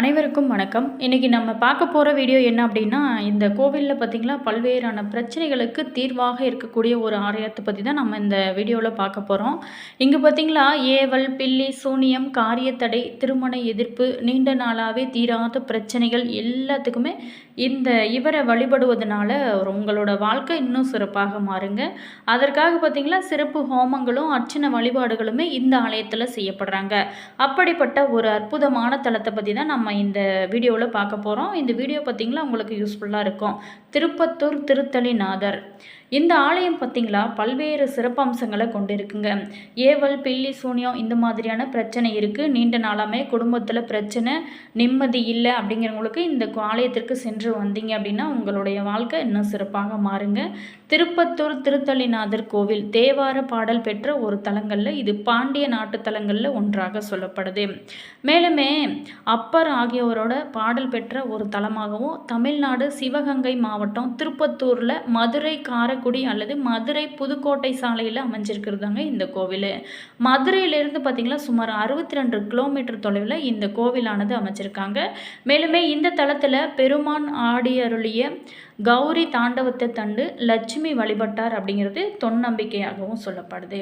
அனைவருக்கும் வணக்கம். இன்றைக்கி நம்ம பார்க்க போகிற வீடியோ என்ன அப்படின்னா இந்த கோவிலில் பார்த்திங்களா பல்வேறான பிரச்சனைகளுக்கு தீர்வாக இருக்கக்கூடிய ஒரு ஆலயத்தை பற்றி தான் நம்ம இந்த வீடியோவில் பார்க்க போகிறோம் இங்கே பார்த்திங்களா ஏவல் பில்லி சூனியம் காரியத்தடை திருமண எதிர்ப்பு நீண்ட நாளாகவே தீராத பிரச்சனைகள் எல்லாத்துக்குமே இந்த இவரை வழிபடுவதனால உங்களோட வாழ்க்கை இன்னும் சிறப்பாக மாறுங்க. அதற்காக பார்த்திங்களா சிறப்பு ஹோமங்களும் அர்ச்சனை வழிபாடுகளுமே இந்த ஆலயத்தில் செய்யப்படுறாங்க. அப்படிப்பட்ட ஒரு அற்புதமான தலத்தை பற்றி தான் நம்ம இந்த வீடியோவில் பார்க்க போகிறோம் இந்த வீடியோ பார்த்திங்களா உங்களுக்கு யூஸ்ஃபுல்லாக இருக்கும். திருப்பத்தூர் திருத்தலிநாதர் இந்த ஆலயம் பார்த்திங்களா? பல்வேறு சிறப்பம்சங்களை கொண்டு இருக்குங்க ஏவல் பில்லி சூனியம் இந்த மாதிரியான பிரச்சனை இருக்குது நீண்ட நாளாமே குடும்பத்தில் பிரச்சனை நிம்மதி இல்லை அப்படிங்கிறவங்களுக்கு இந்த ஆலயத்திற்கு சென்று வந்தீங்க அப்படின்னா உங்களுடைய வாழ்க்கை இன்னும் சிறப்பாக மாறுங்க. திருப்பத்தூர் திருத்தலிநாதர் கோவில் தேவார பாடல் பெற்ற ஒரு தலங்களில் இது பாண்டிய நாட்டு தலங்களில் ஒன்றாக சொல்லப்படுது. மேலுமே அப்பர் ஆகியோரோட பாடல் பெற்ற ஒரு தலமாகவும் தமிழ்நாடு சிவகங்கை மாவட்டம் திருப்பத்தூரில் மதுரை காரைக்குடி அல்லது மதுரை புதுக்கோட்டை சாலையில் அமைஞ்சிருக்கிறதாங்க இந்த கோவில். மதுரையிலேருந்து பார்த்திங்கன்னா சுமார் அறுபத்தி ரெண்டு கிலோமீட்டர் தொலைவில் இந்த கோவிலானது அமைச்சிருக்காங்க மேலுமே இந்த தளத்தில் பெருமான் ஆடியருளிய கௌரி தாண்டவத்தை தண்டு லட்சுமி வழிபட்டார் அப்படிங்கிறது தொன்னம்பிக்கையாகவும் சொல்லப்படுது.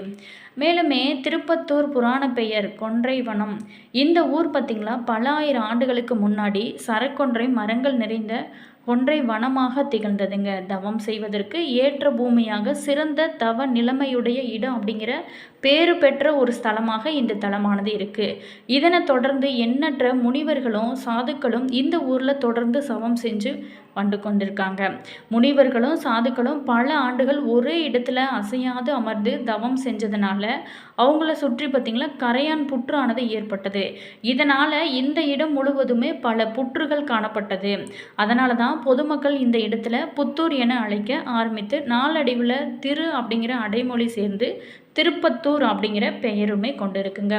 மேலுமே திருப்பத்தூர் புராண பெயர் கொன்றைவனம். இந்த ஊர் பார்த்திங்களா பல ஆயிரம் ஆண்டுகளுக்கு முன்னாடி சரக்கொன்றை மரங்கள் நிறைந்த ஒன்றை வனமாக திகழ்ந்ததுங்க. தவம் செய்வதற்கு ஏற்ற பூமியாக சிறந்த தவ நிலைமையுடைய இடம் அப்படிங்கிற பேறு பெற்ற ஒரு ஸ்தலமாக இந்த தலமானது இருக்குது இதனை தொடர்ந்து எண்ணற்ற முனிவர்களும் சாதுக்களும் இந்த ஊரில் தொடர்ந்து சவம் செஞ்சு வந்து கொண்டிருக்காங்க. முனிவர்களும் சாதுக்களும் பல ஆண்டுகள் ஒரே இடத்துல அசையாது அமர்ந்து தவம் செஞ்சதுனால அவங்கள சுற்றி பார்த்திங்களா கரையான் புற்றானது ஏற்பட்டது. இதனால் இந்த இடம் முழுவதுமே பல புற்றுகள் காணப்பட்டது. அதனால தான் பொதுமக்கள் இந்த இடத்துல புத்தூர் என அழைக்க ஆரம்பித்து நாளடைவில் திரு அப்படிங்கிற அடைமொழி சேர்ந்து திருப்பத்தூர் அப்படிங்கிற பெயருமே கொண்டிருக்குங்க.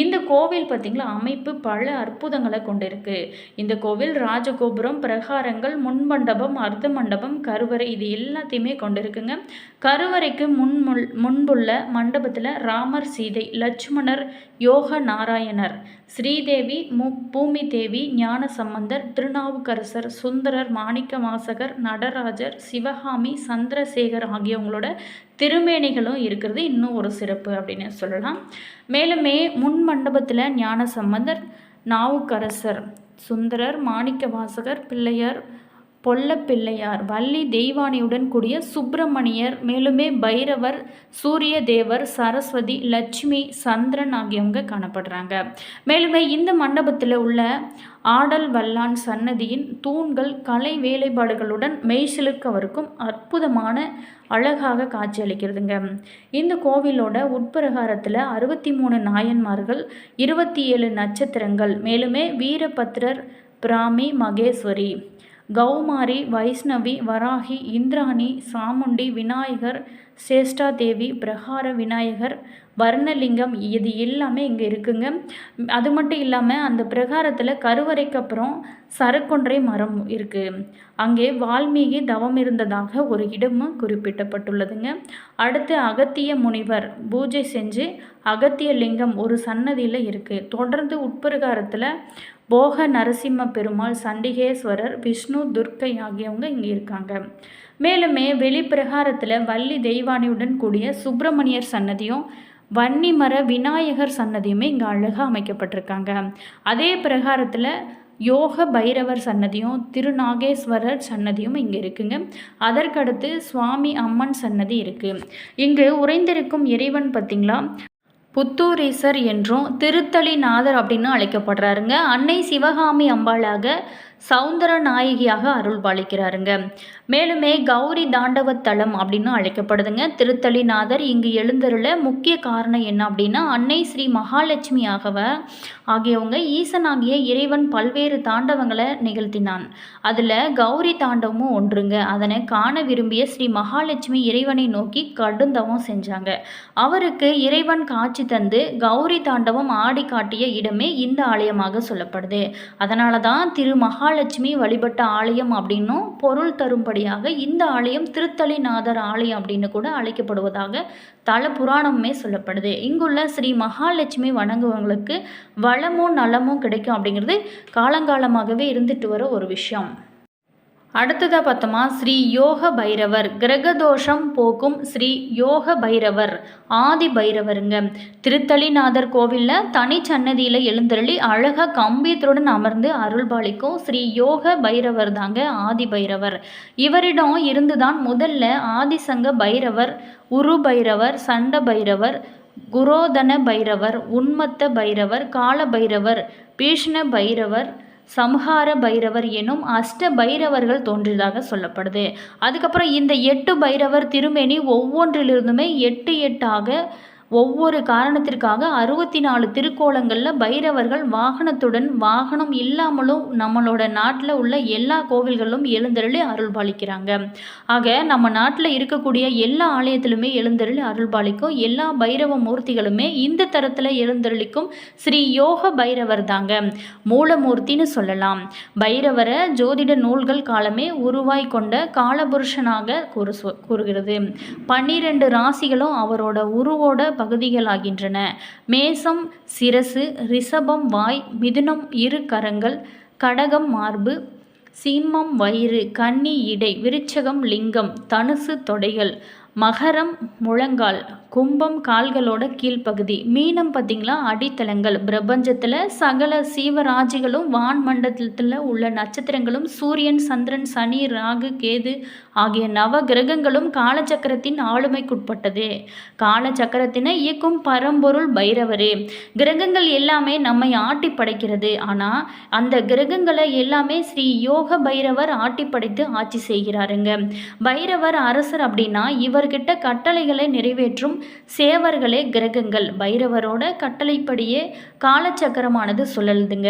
இந்த கோவில் பார்த்திங்களா அமைப்பு பல அற்புதங்களை கொண்டிருக்கு. இந்த கோவில் ராஜகோபுரம் பிரகாரங்கள் முன்மண்டபம் அர்த்த மண்டபம் கருவறை இது எல்லாத்தையுமே கொண்டிருக்குங்க. கருவறைக்கு முன் முன்புள்ள மண்டபத்தில் ராமர் சீதை லட்சுமணர் யோக நாராயணர் ஸ்ரீதேவி மு பூமி தேவி ஞான சம்பந்தர் திருநாவுக்கரசர் சுந்தரர் மாணிக்க வாசகர் நடராஜர் சிவகாமி சந்திரசேகர் ஆகியவங்களோட திருமேனிகளும் இருக்கிறது. இன்னும் ஒரு சிறப்பு அப்படின்னு சொல்லலாம். மேலுமே முன் மண்டபத்தில் ஞான சம்பந்தர் நாவுக்கரசர் சுந்தரர் மாணிக்க வாசகர் பிள்ளையார் பொல்லப்பிள்ளையார் வள்ளி தெய்வானியுடன் கூடிய சுப்பிரமணியர் மேலுமே பைரவர் சூரிய தேவர் சரஸ்வதி லட்சுமி சந்திரன் ஆகியவங்க காணப்படுறாங்க. மேலுமே இந்த மண்டபத்தில் உள்ள ஆடல் வல்லான் சன்னதியின் தூண்கள் கலை வேலைப்பாடுகளுடன் மெய்சிலுக்கவருக்கும் அற்புதமான அழகாக காட்சியளிக்கிறதுங்க. இந்த கோவிலோட உட்பிரகாரத்தில் அறுபத்தி மூணு நாயன்மார்கள் இருபத்தி ஏழு நட்சத்திரங்கள் மேலுமே வீரபத்ரர் பிராமி மகேஸ்வரி. கௌமாரி வைஷ்ணவி வராகி இந்திராணி சாமுண்டி விநாயகர் சேஷ்டா தேவி பிரகார விநாயகர் வர்ணலிங்கம் இது எல்லாமே இங்கே இருக்குங்க. அது மட்டும் இல்லாமல் அந்த பிரகாரத்தில் கருவறைக்கு அப்புறம் சரக்கொன்றை மரம் இருக்குது அங்கே வால்மீகி தவம் இருந்ததாக ஒரு இடமும் குறிப்பிட்டப்பட்டுள்ளதுங்க. அடுத்து அகத்திய முனிவர் பூஜை செஞ்சு அகத்திய லிங்கம் ஒரு சன்னதியில் இருக்குது தொடர்ந்து உட்பிரகாரத்தில் போக நரசிம்ம பெருமாள் சண்டிகேஸ்வரர் விஷ்ணு துர்க்கை ஆகியவங்க இங்கே இருக்காங்க. மேலுமே வெளிப்பிரகாரத்தில் வள்ளி தெய்வ தெய்வானியுடன் கூடிய சுப்பிரமணியர் சன்னதியும் வன்னிமர விநாயகர் சன்னதியுமே இங்கே அழகாக அமைக்கப்பட்டிருக்காங்க. அதே பிரகாரத்தில் யோக பைரவர் சன்னதியும் திருநாகேஸ்வரர் சன்னதியும் இங்கே இருக்குங்க. அதற்கடுத்து சுவாமி அம்மன் சன்னதி இருக்குது இங்கு உறைந்திருக்கும் இறைவன் பார்த்திங்களா புத்தூரீசர் என்றும் திருத்தலிநாதர் அப்படின்னு அழைக்கப்படுறாருங்க. அன்னை சிவகாமி அம்பாளாக சவுந்தர நாயகியாக அருள்பாலிக்கிறாருங்க. மேலுமே கௌரி தாண்டவத்தலம் அப்படின்னு அழைக்கப்படுதுங்க. திருத்தலிநாதர் இங்கு எழுந்தருள முக்கிய காரணம் என்ன அப்படின்னா அன்னை ஸ்ரீ மகாலட்சுமி ஆகவ ஆகியவங்க ஈசனாகிய இறைவன் பல்வேறு தாண்டவங்களை நிகழ்த்தினான். அதில் கௌரி தாண்டவமும் ஒன்றுங்க. அதனை காண விரும்பிய ஸ்ரீ மகாலட்சுமி இறைவனை நோக்கி கடுந்தவம் செஞ்சாங்க. அவருக்கு இறைவன் காட்சி தந்து கௌரி தாண்டவம் ஆடி காட்டிய இடமே இந்த ஆலயமாக சொல்லப்படுது. அதனால தான் திரு மகா மகாலட்சுமி வழிபட்ட ஆலயம் அப்படின்னும் பொருள் தரும்படியாக இந்த ஆலயம் திருத்தலிநாதர் ஆலயம் அப்படின்னு கூட அழைக்கப்படுவதாக தல புராணமே சொல்லப்படுது. இங்குள்ள ஸ்ரீ மகாலட்சுமி வணங்குவவங்களுக்கு வளமும் நலமும் கிடைக்கும் அப்படிங்கிறது காலங்காலமாகவே இருந்துட்டு வர ஒரு விஷயம். அடுத்ததாக பார்த்தோமா ஸ்ரீ யோக பைரவர். கிரகதோஷம் போக்கும் ஸ்ரீ யோக பைரவர். ஆதி பைரவருங்க. திருத்தலிநாதர் கோவிலில் தனி சன்னதியில் எழுந்தருளி அழகாக கம்பீரத்துடன் அமர்ந்து அருள்பாலிக்கும் ஸ்ரீ யோக பைரவர் தாங்க ஆதி பைரவர். இவரிடம் இருந்துதான் முதல்ல ஆதிசங்க பைரவர் உரு பைரவர் சண்ட பைரவர் குரோதன பைரவர் உன்மத்த பைரவர் கால பைரவர் பீஷ்ண பைரவர் சம்ஹார பைரவர் எனும் அஷ்ட பைரவர்கள் தோன்றியதாக சொல்லப்படுது. அதுக்கப்புறம் இந்த எட்டு பைரவர் திருமேனி ஒவ்வொன்றிலிருந்துமே எட்டு எட்டாக ஒவ்வொரு காரணத்திற்காக அறுபத்தி நாலு திருக்கோலங்களில் பைரவர்கள் வாகனத்துடன் வாகனம் இல்லாமலும் நம்மளோட நாட்டில் உள்ள எல்லா கோவில்களும் எழுந்தருளி அருள்பாலிக்கிறாங்க. ஆக நம்ம நாட்டில் இருக்கக்கூடிய எல்லா ஆலயத்திலுமே எழுந்தருளி அருள்பாலிக்கும். எல்லா பைரவ மூர்த்திகளுமே இந்த தரத்தில் எழுந்தருளிக்கும் ஸ்ரீ யோக பைரவர் தாங்க. மூலமூர்த்தின்னு சொல்லலாம். பைரவரை ஜோதிட நூல்கள் காலமே உருவாய் கொண்ட காலபுருஷனாக கூறு கூறுகிறது. பன்னிரெண்டு ராசிகளும் அவரோட உருவோட பகுதிகளாகின்றன. மேசம் சிரசு ரிஷபம் வாய் மிதுனம் இரு கரங்கள் கடகம் மார்பு சிம்மம் வயிறு கன்னி இடை விருச்சகம் லிங்கம் தனுசு தொடைகள் மகரம் முழங்கால் கும்பம் கால்களோட கீழ்ப்பகுதி. மீனம் பார்த்திங்களா? அடித்தளங்கள். பிரபஞ்சத்தில் சகல சீவராஜிகளும் வான் மண்டலத்தில் உள்ள நட்சத்திரங்களும் சூரியன் சந்திரன் சனி ராகு கேது ஆகிய நவ கிரகங்களும் காலச்சக்கரத்தின் ஆளுமைக்குட்பட்டது. காலச்சக்கரத்தினை இயக்கும் பரம்பொருள் பைரவரே. கிரகங்கள் எல்லாமே நம்மை ஆட்டி படைக்கிறது. ஆனால் அந்த கிரகங்களை எல்லாமே ஸ்ரீ யோக பைரவர் ஆட்டி படைத்து ஆட்சி செய்கிறாருங்க. பைரவர் அரசர் அப்படின்னா இவர் அவர்கிட்ட கட்டளைகளை நிறைவேற்றும் சேவர்களே கிரகங்கள். பைரவரோட கட்டளைப்படியே காலச்சக்கரமானது சுழலுதுங்க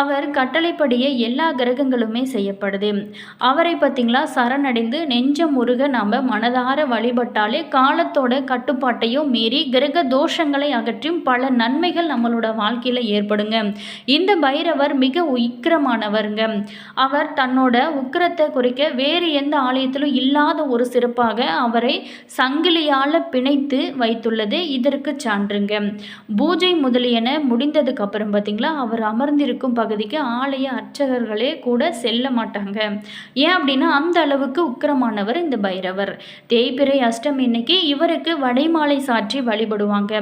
அவர் கட்டளைப்படியே எல்லா கிரகங்களுமே செய்யப்படுது. அவரை பார்த்திங்களா சரணடைந்து நெஞ்சம் முருக நம்ம மனதார வழிபட்டாலே காலத்தோட கட்டுப்பாட்டையும் மீறி கிரக தோஷங்களை அகற்றும் பல நன்மைகள் நம்மளோட வாழ்க்கையில் ஏற்படுங்க. இந்த பைரவர் மிக உக்கிரமானவருங்க. அவர் தன்னோட உக்கிரத்தை குறிக்க வேறு எந்த ஆலயத்திலும் இல்லாத ஒரு சிறப்பாக அவரை சங்கிலியால் பிணைத்து வைத்துள்ளது. இதற்கு சான்றுங்க. பூஜை முதலியன முடிந்ததுக்கு அப்புறம் பார்த்தீங்களா அவர் அமர்ந்திருக்கும் பகுதிக்கு ஆலய அர்ச்சகர்களே கூட செல்ல மாட்டாங்க. ஏன் அப்படின்னா அந்த அளவுக்கு உக்கிரமானவர் இந்த பைரவர். தேய்பிரை அஷ்டமி இன்னைக்கு இவருக்கு வடைமாலை சாற்றி வழிபடுவாங்க.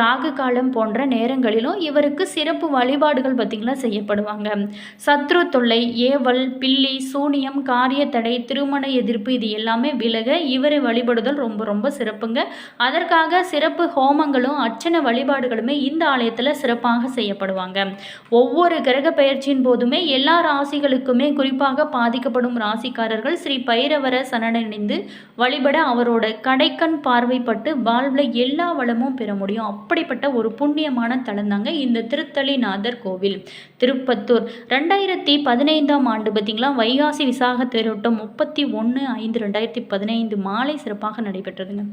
ராகு காலம் போன்ற நேரங்களிலும் இவருக்கு சிறப்பு வழிபாடுகள் பார்த்திங்களா செய்யப்படுவாங்க. சத்ரு தொல்லை ஏவல் பில்லி சூனியம் காரிய தடை திருமண எதிர்ப்பு இது எல்லாமே விலக இவரை வழிபடுதல் ரொம்ப ரொம்ப சிறப்புங்க. அதற்காக சிறப்பு ஹோமங்களும் அர்ச்சனை வழிபாடுகளுமே இந்த ஆலயத்தில் சிறப்பாக செய்யப்படுவாங்க. ஒவ்வொரு கிரக பயிற்சியின் போதுமே எல்லா ராசிகளுக்குமே குறிப்பாக பாதிக்கப்படும் ராசிக்காரர்கள் ஸ்ரீ பைரவர சரணடைந்து வழிபட அவரோட கடைக்கண் பார்வைப்பட்டு வாழ்வில் எல்லா வளமும் பெற முடியும். அப்படிப்பட்ட ஒரு புண்ணியமான தலம் தாங்க இந்த திருத்தலிநாதர் கோவில். திருப்பத்தூர். ரெண்டாயிரத்தி பதினைந்தாம் ஆண்டு பார்த்திங்களா வைகாசி விசாக தேரோட்டம் முப்பத்தி ஒன்று ஐந்து ரெண்டாயிரத்தி பதினைந்து மாலை சிறப்பாக நடைபெற்றதுங்க.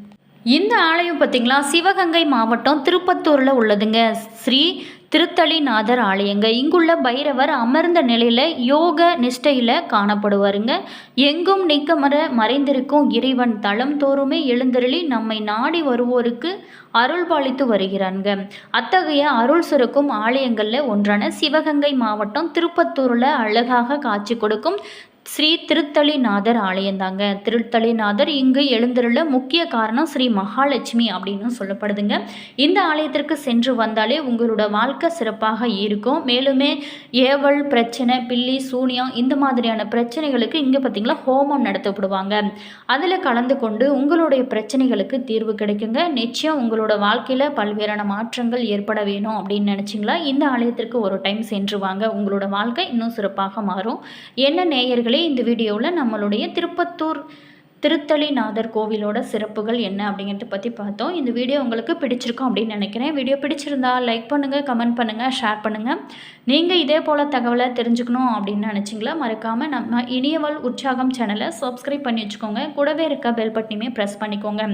இந்த ஆலயம் பார்த்திங்களா? சிவகங்கை மாவட்டம் திருப்பத்தூரில் உள்ளதுங்க. ஸ்ரீ திருத்தளிநாதர் ஆலயங்க. இங்குள்ள பைரவர் அமர்ந்த நிலையில் யோக நிஷ்டையில் காணப்படுவாருங்க. எங்கும் நிற்கமர மறைந்திருக்கும் இறைவன் தளம் தோறுமே எழுந்தருளி நம்மை நாடி வருவோருக்கு அருள் பாலித்து வருகிறாங்க அத்தகைய அருள் சுரக்கும் ஆலயங்களில் ஒன்றான சிவகங்கை மாவட்டம் திருப்பத்தூரில் அழகாக காட்சி கொடுக்கும் ஸ்ரீ திருத்தளிநாதர் ஆலயந்தாங்க. திருத்தளிநாதர் இங்கு எழுந்துள்ள முக்கிய காரணம் ஸ்ரீ மகாலட்சுமி அப்படின்னு சொல்லப்படுதுங்க. இந்த ஆலயத்திற்கு சென்று வந்தாலே உங்களோட வாழ்க்கை சிறப்பாக இருக்கும். மேலுமே ஏவல் பிரச்சனை பில்லி சூனியம் இந்த மாதிரியான பிரச்சனைகளுக்கு இங்கே பார்த்தீங்களா ஹோமம் நடத்தப்படுவாங்க. அதில் கலந்து கொண்டு உங்களுடைய பிரச்சனைகளுக்கு தீர்வு கிடைக்குங்க. நிச்சயம் உங்களோட வாழ்க்கையில் பல்வேறான மாற்றங்கள் ஏற்பட வேணும் அப்படின்னு நினச்சிங்களா? இந்த ஆலயத்திற்கு ஒரு டைம் சென்று வாங்க. உங்களோட வாழ்க்கை இன்னும் சிறப்பாக மாறும். என்ன நேயர்கள் நண்பர்களே இந்த வீடியோவில் நம்மளுடைய திருப்பத்தூர் திருத்தலிநாதர் கோவிலோட சிறப்புகள் என்ன அப்படிங்கிறத பற்றி பார்த்தோம். இந்த வீடியோ உங்களுக்கு பிடிச்சிருக்கும் அப்படின்னு நினைக்கிறேன். வீடியோ பிடிச்சிருந்தா லைக் பண்ணுங்கள் கமெண்ட் பண்ணுங்கள் ஷேர் பண்ணுங்கள் நீங்கள் இதே போல் தகவலை தெரிஞ்சுக்கணும் அப்படின்னு நினச்சிங்களா? மறக்காமல் நம்ம இனியவள் உற்சாகம் சேனலை சப்ஸ்கிரைப் பண்ணி வச்சுக்கோங்க. கூடவே இருக்க பெல் பட்டினியுமே ப்ரெஸ் பண்ணிக்கோங்க.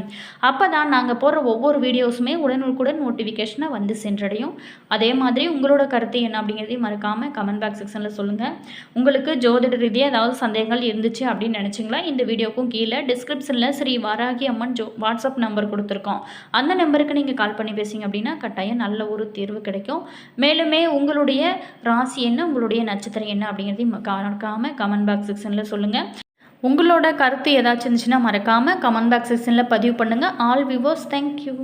அப்போ தான் நாங்கள் போடுற ஒவ்வொரு வீடியோஸுமே உடனுக்குடன் நோட்டிஃபிகேஷனை வந்து சென்றடையும். அதே மாதிரி உங்களோட கருத்து என்ன அப்படிங்கிறதையும் மறக்காமல் கமெண்ட் பாக்ஸ் செக்ஷனில் சொல்லுங்கள் உங்களுக்கு ஜோதிட ரீதியாக ஏதாவது சந்தேகங்கள் இருந்துச்சு அப்படின்னு நினச்சிங்களா? இந்த வீடியோக்கும் கீழே டிஸ்கிரிப்ஷனில் ஸ்ரீ வாராகி அம்மன் ஜோ வாட்ஸ்அப் நம்பர் கொடுத்துருக்கோம். அந்த நம்பருக்கு நீங்கள் கால் பண்ணி பேசிங்க அப்படின்னா கட்டாயம் நல்ல ஒரு தீர்வு கிடைக்கும். மேலுமே உங்களுடைய ராசி என்ன உங்களுடைய நட்சத்திரம் என்ன அப்படிங்கிறதையும் மறக்காமல் கமெண்ட் பாக்ஸ் செக்ஷனில் சொல்லுங்கள் உங்களோட கருத்து ஏதாச்சும் இருந்துச்சுன்னா மறக்காமல் கமெண்ட் பாக்ஸ் செக்ஷனில் பதிவு பண்ணுங்கள் ஆல் விவோஸ் தேங்க்யூ